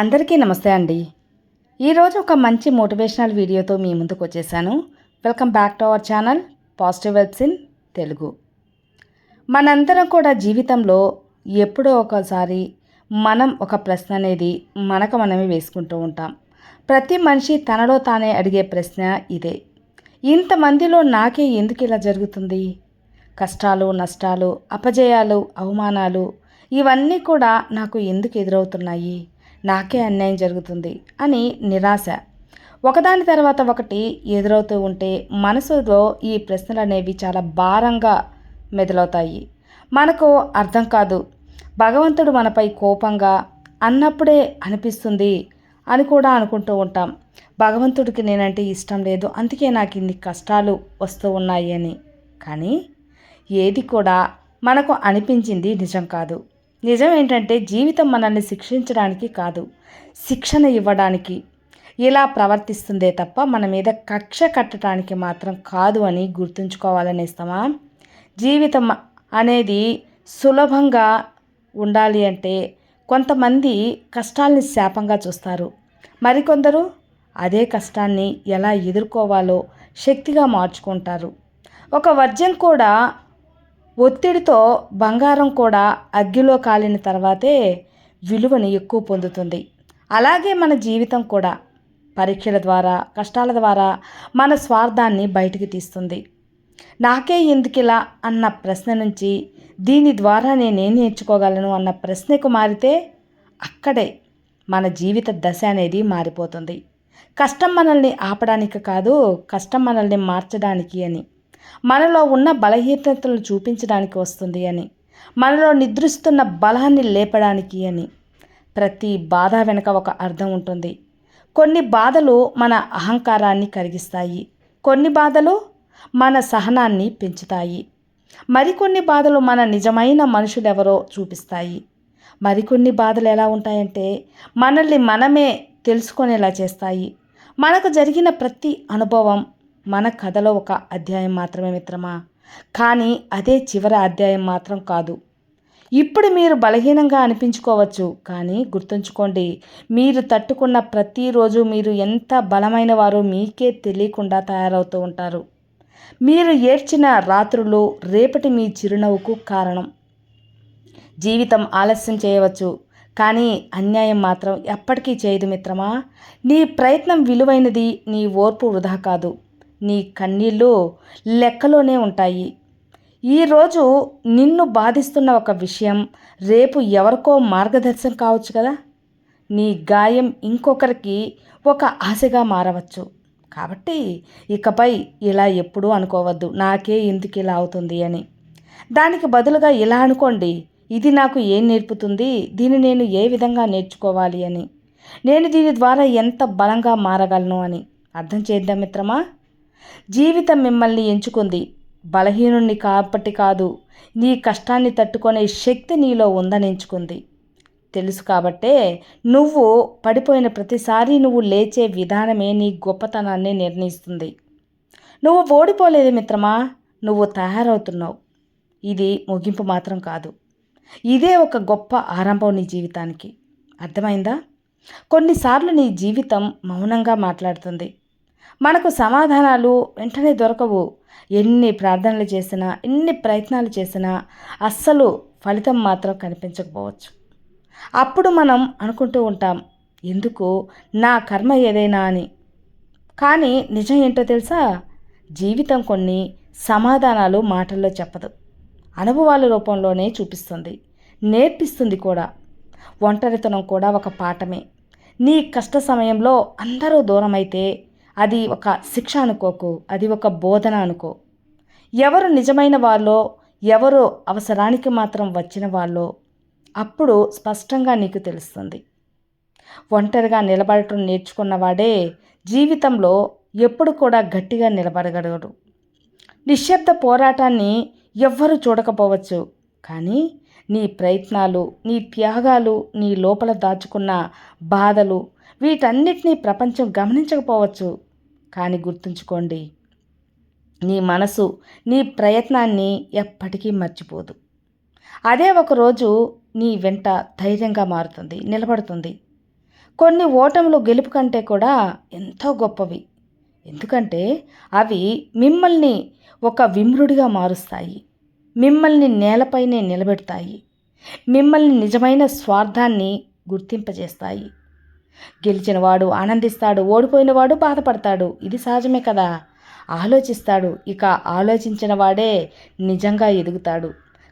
అందరికీ నమస్తే అండి. ఈరోజు ఒక మంచి మోటివేషనల్ వీడియోతో మీ ముందుకు వచ్చేసాను. Welcome back to our channel positive vibes in Telugu. మనందరం కూడా జీవితంలో ఎప్పుడో ఒకసారి మనం ఒక ప్రశ్న అనేది మనకు మనమే వేసుకుంటూ ఉంటాం. ప్రతి మనిషి తనలో తానే అడిగే ప్రశ్న ఇదే. ఇంతమందిలో నాకే ఎందుకు ఇలా జరుగుతుంది? కష్టాలు నష్టాలు అపజయాలు అవమానాలు ఇవన్నీ కూడా నాకు ఎందుకు ఎదురవుతున్నాయి? నాకే అన్యాయం జరుగుతుంది అని నిరాశ. ఒకదాని తర్వాత ఒకటి ఎదురవుతూ ఉంటే మనసులో ఈ ప్రశ్నలు అనేవి చాలా భారంగా మెదలవుతాయి. మనకు అర్థం కాదు. భగవంతుడు మనపై కోపంగా అన్నప్పుడే అనిపిస్తుంది అని కూడా అనుకుంటూ ఉంటాం. భగవంతుడికి నేనంటే ఇష్టం లేదు. అందుకే నాకు ఇన్ని కష్టాలు వస్తూ ఉన్నాయి అని. కానీ ఏది కూడా మనకు అనిపించింది నిజం కాదు. నిజం ఏంటంటే జీవితం మనల్ని శిక్షించడానికి కాదు శిక్షణ ఇవ్వడానికి. ఇలా ప్రవర్తిస్తుందే తప్ప మన మీద కక్ష కట్టడానికి మాత్రం కాదు అని గుర్తుంచుకోవాలనేస్తామా జీవితం అనేది సులభంగా ఉండాలి అంటే కొంతమంది కష్టాల్ని శాపంగా చూస్తారు. మరికొందరు అదే కష్టాన్ని ఎలా ఎదుర్కోవాలో శక్తిగా మార్చుకుంటారు. ఒక వర్జం కూడా ఒత్తిడితో బంగారం కూడా అగ్గిలో కాలిన తర్వాతే విలువని ఎక్కువ పొందుతుంది. అలాగే మన జీవితం కూడా పరీక్షల ద్వారా కష్టాల ద్వారా మన స్వార్థాన్ని బయటికి తీస్తుంది. నాకే ఎందుకిలా అన్న ప్రశ్న నుంచి దీని ద్వారా నేనేం నేర్చుకోగలను అన్న ప్రశ్నకు మారితే అక్కడే మన జీవిత దశ అనేది మారిపోతుంది. కష్టం మనల్ని ఆపడానికి కాదు కష్టం మనల్ని మార్చడానికి అని. మనలో ఉన్న బలహీనతలను చూపించడానికి వస్తుంది అని మనలో నిద్రిస్తున్న బలాన్ని లేపడానికి అని. ప్రతి బాధ వెనుక ఒక అర్థం ఉంటుంది. కొన్ని బాధలు మన అహంకారాన్ని కరిగిస్తాయి. కొన్ని బాధలు మన సహనాన్ని పెంచుతాయి. మరికొన్ని బాధలు మన నిజమైన మనుషులెవరో చూపిస్తాయి. మరికొన్ని బాధలు ఎలా ఉంటాయంటే మనల్ని మనమే తెలుసుకునేలా చేస్తాయి. మనకు జరిగిన ప్రతి అనుభవం మన కథలో ఒక అధ్యాయం మాత్రమే మిత్రమా? కానీ అదే చివరి అధ్యాయం మాత్రం కాదు. ఇప్పుడు మీరు బలహీనంగా అనిపించుకోవచ్చు కానీ గుర్తుంచుకోండి మీరు తట్టుకున్న ప్రతిరోజు మీరు ఎంత బలమైన వారో మీకే తెలియకుండా తయారవుతూ ఉంటారు. మీరు ఏడ్చిన రాత్రులు రేపటి మీ చిరునవ్వుకు కారణం. జీవితం ఆలస్యం చేయవచ్చు కానీ అన్యాయం మాత్రం ఎప్పటికీ చేయదు మిత్రమా? నీ ప్రయత్నం విలువైనది నీ ఓర్పు వృధా కాదు. నీ కన్నీళ్ళు లెక్కలోనే ఉంటాయి. ఈరోజు నిన్ను బాధిస్తున్న ఒక విషయం రేపు ఎవరికో మార్గదర్శనం కావచ్చు కదా? నీ గాయం ఇంకొకరికి ఒక ఆశగా మారవచ్చు. కాబట్టి ఇకపై ఇలా ఎప్పుడూ అనుకోవద్దు. నాకే ఎందుకు ఇలా అవుతుంది అని. దానికి బదులుగా ఇలా అనుకోండి. ఇది నాకు ఏం నేర్పుతుంది? దీన్ని నేను ఏ విధంగా నేర్చుకోవాలి అని. నేను దీని ద్వారా ఎంత బలంగా మారగలను అని. అర్థం చేద్దాం మిత్రమా? జీవితం మిమ్మల్ని ఎంచుకుంది. బలహీనుణ్ణి కాబట్టి కాదు నీ కష్టాన్ని తట్టుకునే శక్తి నీలో ఉందని ఎంచుకుంది. తెలుసు కాబట్టే నువ్వు పడిపోయిన ప్రతిసారి నువ్వు లేచే విధానమే నీ గొప్పతనాన్ని నిర్ణయిస్తుంది. నువ్వు ఓడిపోలేదు మిత్రమా నువ్వు తయారవుతున్నావు. ఇది ముగింపు మాత్రం కాదు. ఇదే ఒక గొప్ప ఆరంభం నీ జీవితానికి. అర్థమైందా? కొన్నిసార్లు నీ జీవితం మౌనంగా మాట్లాడుతుంది. మనకు సమాధానాలు వెంటనే దొరకవు. ఎన్ని ప్రార్థనలు చేసినా ఎన్ని ప్రయత్నాలు చేసినా అస్సలు ఫలితం మాత్రం కనిపించకపోవచ్చు. అప్పుడు మనం అనుకుంటూ ఉంటాం ఎందుకు? నా కర్మ ఏదైనా అని. కానీ నిజం ఏంటో తెలుసా? జీవితం కొన్ని సమాధానాలు మాటల్లో చెప్పదు. అనుభవాల రూపంలోనే చూపిస్తుంది. నేర్పిస్తుంది కూడా. ఒంటరితనం కూడా ఒక పాఠమే. నీ కష్ట సమయంలో అందరూ దూరమైతే అది ఒక శిక్ష అనుకోకు అది ఒక బోధన అనుకో. ఎవరు నిజమైన వాళ్ళో ఎవరు అవసరానికి మాత్రం వచ్చిన వాళ్ళో అప్పుడు స్పష్టంగా నీకు తెలుస్తుంది. ఒంటరిగా నిలబడటం నేర్చుకున్నవాడే జీవితంలో ఎప్పుడు కూడా గట్టిగా నిలబడగలడు. నిశ్శబ్ద పోరాటాన్ని ఎవ్వరూ చూడకపోవచ్చు కానీ నీ ప్రయత్నాలు నీ త్యాగాలు నీ లోపల దాచుకున్న బాధలు వీటన్నిటినీ ప్రపంచం గమనించకపోవచ్చు. కానీ గుర్తుంచుకోండి నీ మనసు నీ ప్రయత్నాన్ని ఎప్పటికీ మర్చిపోదు. అదే ఒకరోజు నీ వెంట ధైర్యంగా మారుతుంది నిలబడుతుంది. కొన్ని ఓటములు గెలుపు కంటే కూడా ఎంతో గొప్పవి. ఎందుకంటే అవి మిమ్మల్ని ఒక విమ్రుడిగా మారుస్తాయి మిమ్మల్ని నేలపైనే నిలబెడతాయి మిమ్మల్ని నిజమైన స్వార్థాన్ని గుర్తింపజేస్తాయి. గెలిచినవాడు ఆనందిస్తాడు ఓడిపోయినవాడు బాధపడతాడు. ఇది సహజమే కదా? ఆలోచిస్తాడు ఇక ఆలోచించిన వాడే నిజంగా ఎదుగుతాడు.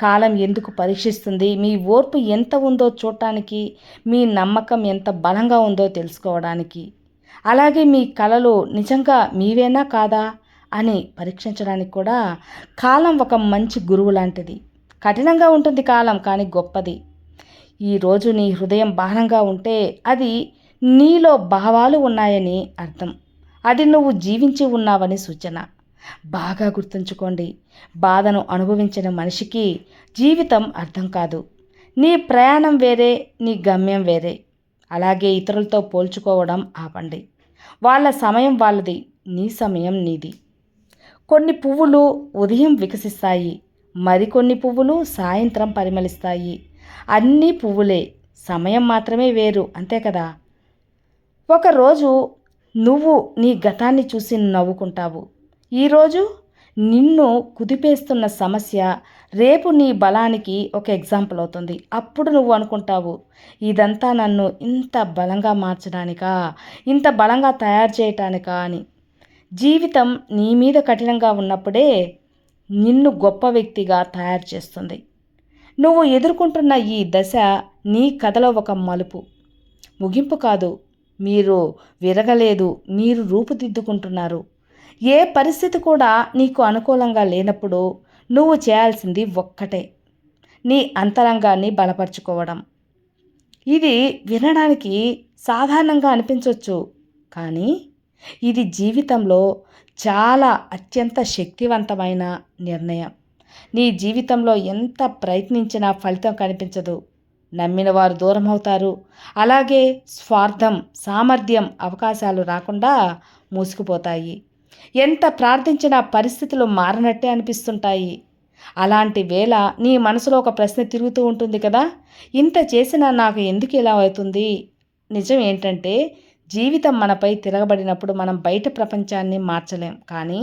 కాలం ఎందుకు పరీక్షిస్తుంది? మీ ఓర్పు ఎంత ఉందో చూడటానికి మీ నమ్మకం ఎంత బలంగా ఉందో తెలుసుకోవడానికి. అలాగే మీ కళలు నిజంగా మీవేనా కాదా అని పరీక్షించడానికి కూడా కాలం ఒక మంచి గురువు లాంటిది. కఠినంగా ఉంటుంది కాలం కానీ గొప్పది. ఈరోజు నీ హృదయం భారంగా ఉంటే అది నీలో భావాలు ఉన్నాయని అర్థం. అది నువ్వు జీవించి ఉన్నావని సూచన. బాగా గుర్తుంచుకోండి. బాధను అనుభవించిన మనిషికి జీవితం అర్థం కాదు. నీ ప్రయాణం వేరే నీ గమ్యం వేరే. అలాగే ఇతరులతో పోల్చుకోవడం ఆపండి. వాళ్ళ సమయం వాళ్ళది నీ సమయం నీది. కొన్ని పువ్వులు ఉదయం వికసిస్తాయి మరికొన్ని పువ్వులు సాయంత్రం పరిమళిస్తాయి. అన్నీ పువ్వులే సమయం మాత్రమే వేరు అంతే కదా? ఒకరోజు నువ్వు నీ గతాన్ని చూసి నవ్వుకుంటావు. ఈరోజు నిన్ను కుదిపేస్తున్న సమస్య రేపు నీ బలానికి ఒక ఎగ్జాంపుల్ అవుతుంది. అప్పుడు నువ్వు అనుకుంటావు ఇదంతా నన్ను ఇంత బలంగా మార్చడానికా? ఇంత బలంగా తయారు చేయటానికా? అని. జీవితం నీ మీద కఠినంగా ఉన్నప్పుడే నిన్ను గొప్ప వ్యక్తిగా తయారు చేస్తుంది. నువ్వు ఎదుర్కొంటున్న ఈ దశ నీ కథలో ఒక మలుపు. ముగింపు కాదు మీరు విరగలేదు మీరు రూపుదిద్దుకుంటున్నారు. ఏ పరిస్థితి కూడా నీకు అనుకూలంగా లేనప్పుడు నువ్వు చేయాల్సింది ఒక్కటే నీ అంతరంగాన్ని బలపరుచుకోవడం. ఇది వినడానికి సాధారణంగా అనిపించవచ్చు కానీ ఇది జీవితంలో చాలా అత్యంత శక్తివంతమైన నిర్ణయం. నీ జీవితంలో ఎంత ప్రయత్నించినా ఫలితం కనిపించదు. నమ్మిన వారు దూరం అవుతారు అలాగే స్వార్థం సామర్థ్యం అవకాశాలు రాకుండా మూసుకుపోతాయి. ఎంత ప్రార్థించినా పరిస్థితులు మారనట్టే అనిపిస్తుంటాయి. అలాంటి వేళ నీ మనసులో ఒక ప్రశ్న తిరుగుతూ ఉంటుంది కదా? ఇంత చేసినా నాకు ఎందుకు ఇలా అవుతుంది? నిజం ఏంటంటే జీవితం మనపై తిరగబడినప్పుడు మనం బయట ప్రపంచాన్ని మార్చలేం. కానీ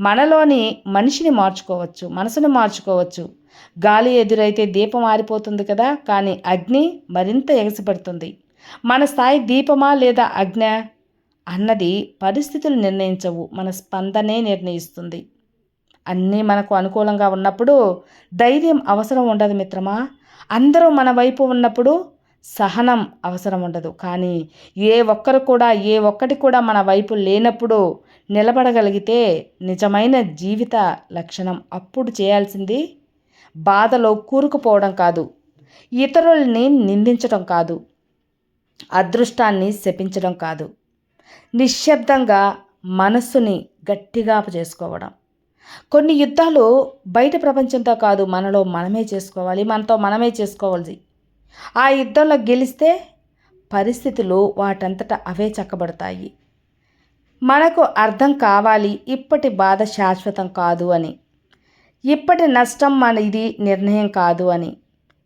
మనలోని మనిషిని మార్చుకోవచ్చు మనసును మార్చుకోవచ్చు. గాలి ఎదురైతే దీపం ఆరిపోతుంది కదా కానీ అగ్ని మరింత ఎగసిపడుతుంది. మన స్థాయి దీపమా లేదా అగ్న? అన్నది పరిస్థితులు నిర్ణయించవు మన స్పందనే నిర్ణయిస్తుంది. అన్నీ మనకు అనుకూలంగా ఉన్నప్పుడు ధైర్యం అవసరం ఉండదు మిత్రమా. అందరూ మన వైపు ఉన్నప్పుడు సహనం అవసరం ఉండదు. కానీ ఏ ఒక్కరు కూడా ఏ ఒక్కటి కూడా మన వైపు లేనప్పుడు నిలబడగలిగితే నిజమైన జీవిత లక్షణం అప్పుడు చేయాల్సింది బాధలో కూరుకుపోవడం కాదు ఇతరుల్ని నిందించడం కాదు అదృష్టాన్ని శపించడం కాదు. నిశ్శబ్దంగా మనస్సుని గట్టిగా చేసుకోవడం. కొన్ని యుద్ధాలు బయట ప్రపంచంతో కాదు మనలో మనమే చేసుకోవాలి మనతో మనమే చేసుకోవాలి ఆ యుద్ధంలో గెలిస్తే పరిస్థితులు వాటంతట అవే చక్కబడతాయి. మనకు అర్థం కావాలి ఇప్పటి బాధ శాశ్వతం కాదు అని. ఇప్పటి నష్టం మన ఇది నిర్ణయం కాదు అని.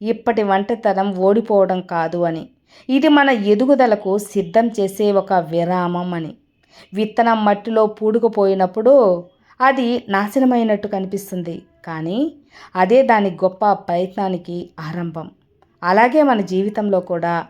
ఇప్పటి వంటతనం ఓడిపోవడం కాదు అని. ఇది మన ఎదుగుదలకు సిద్ధం చేసే ఒక విరామం అని. విత్తనం మట్టిలో పూడుకుపోయినప్పుడు అది నాశనమైనట్టు కనిపిస్తుంది. కానీ అదే దాని గొప్ప ప్రయత్నానికి ఆరంభం. అలాగే మన జీవితంలో కూడా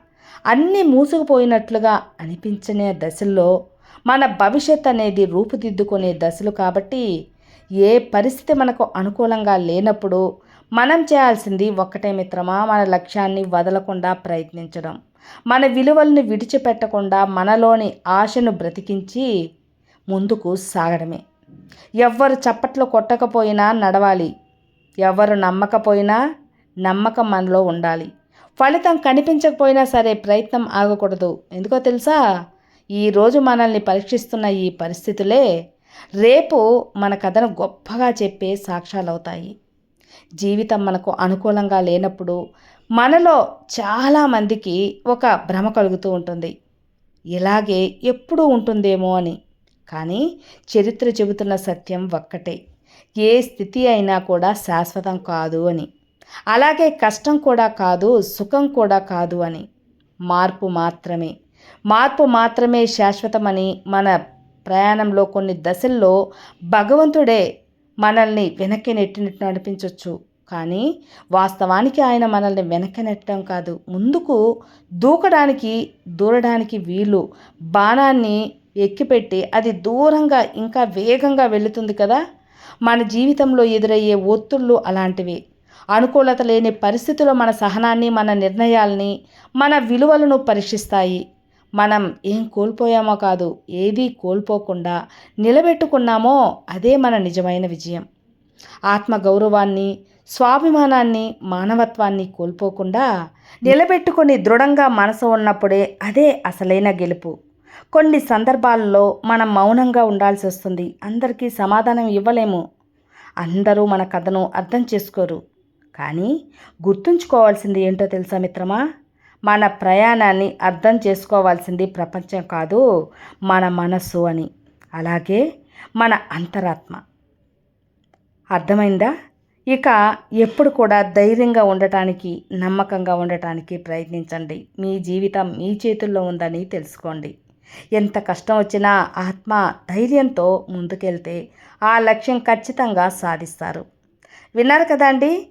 అన్నీ మూసుకుపోయినట్లుగా అనిపించనే దశల్లో మన భవిష్యత్ అనేది రూపుదిద్దుకునే దశలు కాబట్టి ఏ పరిస్థితి మనకు అనుకూలంగా లేనప్పుడు మనం చేయాల్సింది ఒక్కటే మిత్రమా? మన లక్ష్యాన్ని వదలకుండా ప్రయత్నించడం. మన విలువలను విడిచిపెట్టకుండా మనలోని ఆశను బ్రతికించి ముందుకు సాగడమే. ఎవ్వరు చప్పట్లు కొట్టకపోయినా నడవాలి. ఎవరు నమ్మకపోయినా నమ్మకం మనలో ఉండాలి. ఫలితం కనిపించకపోయినా సరే ప్రయత్నం ఆగకూడదు. ఎందుకో తెలుసా? ఈరోజు మనల్ని పరీక్షిస్తున్న ఈ పరిస్థితులే రేపు మన కథను గొప్పగా చెప్పే సాక్ష్యాలవుతాయి. జీవితం మనకు అనుకూలంగా లేనప్పుడు మనలో చాలామందికి ఒక భ్రమ కలుగుతూ ఉంటుంది. ఇలాగే ఎప్పుడూ ఉంటుందేమో అని. కానీ చరిత్ర చెబుతున్న సత్యం ఒక్కటే. ఏ స్థితి అయినా కూడా శాశ్వతం కాదు అని. అలాగే కష్టం కూడా కాదు సుఖం కూడా కాదు అని. మార్పు మాత్రమే. మార్పు మాత్రమే శాశ్వతమని మన ప్రయాణంలో కొన్ని దశల్లో భగవంతుడే మనల్ని వెనక్కి నెట్టినట్టు నడిపించవచ్చు కానీ వాస్తవానికి ఆయన మనల్ని వెనక్కి నెట్టడం కాదు. ముందుకు దూకడానికి దూరడానికి వీలు. బాణాన్ని ఎక్కిపెట్టి అది దూరంగా ఇంకా వేగంగా వెళుతుంది కదా? మన జీవితంలో ఎదురయ్యే ఒత్తుళ్ళు అలాంటివి. అనుకూలత లేని పరిస్థితుల్లో మన సహనాన్ని మన నిర్ణయాల్ని మన విలువలను పరీక్షిస్తాయి. మనం ఏం కోల్పోయామో కాదు ఏదీ కోల్పోకుండా నిలబెట్టుకున్నామో అదే మన నిజమైన విజయం. ఆత్మ గౌరవాన్ని స్వాభిమానాన్ని మానవత్వాన్ని కోల్పోకుండా నిలబెట్టుకొని దృఢంగా మనసు ఉన్నప్పుడే అదే అసలైన గెలుపు. కొన్ని సందర్భాల్లో మనం మౌనంగా ఉండాల్సి వస్తుంది అందరికీ సమాధానం ఇవ్వలేము. అందరూ మన కథను అర్థం చేసుకోరు. కానీ గుర్తుంచుకోవాల్సింది ఏంటో తెలుసా మిత్రమా? మన ప్రయాణాన్ని అర్థం చేసుకోవాల్సింది ప్రపంచం కాదు మన మనస్సు అని. అలాగే మన అంతరాత్మ. అర్థమైందా? ఇక ఎప్పుడు కూడా ధైర్యంగా ఉండటానికి నమ్మకంగా ఉండటానికి ప్రయత్నించండి. మీ జీవితం మీ చేతుల్లో ఉందని తెలుసుకోండి. ఎంత కష్టం వచ్చినా ఆత్మ ధైర్యంతో ముందుకెళ్తే ఆ లక్ష్యం ఖచ్చితంగా సాధిస్తారు. విన్నారు కదండి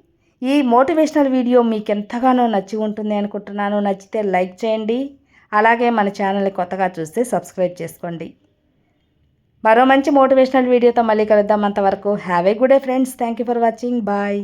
ఈ మోటివేషనల్ వీడియో మీకు ఎంతగానో నచ్చి ఉంటుంది అనుకుంటున్నాను. నచ్చితే లైక్ చేయండి. అలాగే మన ఛానల్ని కొత్తగా చూస్తే సబ్స్క్రైబ్ చేసుకోండి. మరో మంచి మోటివేషనల్ వీడియోతో మళ్ళీ కలుద్దాం అంతవరకు. Have a good day friends. Thank you for watching. Bye.